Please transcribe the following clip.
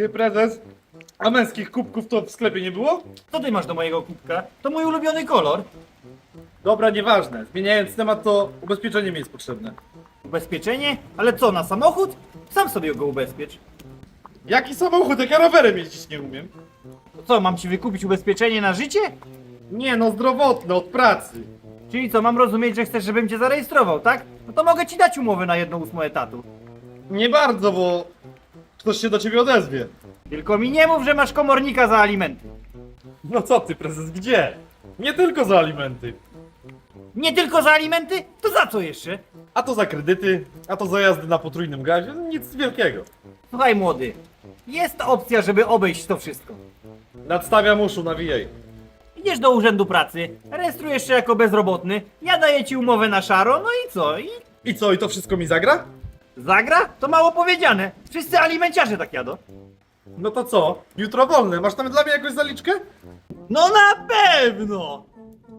Ty prezes, a męskich kubków to w sklepie nie było? Co ty masz do mojego kubka? To mój ulubiony kolor. Dobra, nieważne. Zmieniając temat, to ubezpieczenie mi jest potrzebne. Ubezpieczenie? Ale co, na samochód? Sam sobie go ubezpiecz. Jaki samochód, jak ja rowerem jeździć nie umiem? To co, mam ci wykupić ubezpieczenie na życie? Nie no, zdrowotne, od pracy. Czyli co, mam rozumieć, że chcesz, żebym cię zarejestrował, tak? No to mogę ci dać umowę na jedną ósmą etatu. Nie bardzo, bo ktoś się do ciebie odezwie. Tylko mi nie mów, że masz komornika za alimenty. No co ty, prezes, gdzie? Nie tylko za alimenty. Nie tylko za alimenty? To za co jeszcze? A to za kredyty, a to za jazdy na potrójnym gazie, nic wielkiego. Słuchaj młody, jest opcja, żeby obejść to wszystko. Nadstawiam uszu, nawijaj. Idziesz do urzędu pracy, rejestrujesz się jako bezrobotny, ja daję ci umowę na szaro, no i co? I I co, i to wszystko mi zagra? Zagra? To mało powiedziane. Wszyscy alimenciarze tak jadą. No to co? Jutro wolne, masz tam dla mnie jakąś zaliczkę? No na pewno!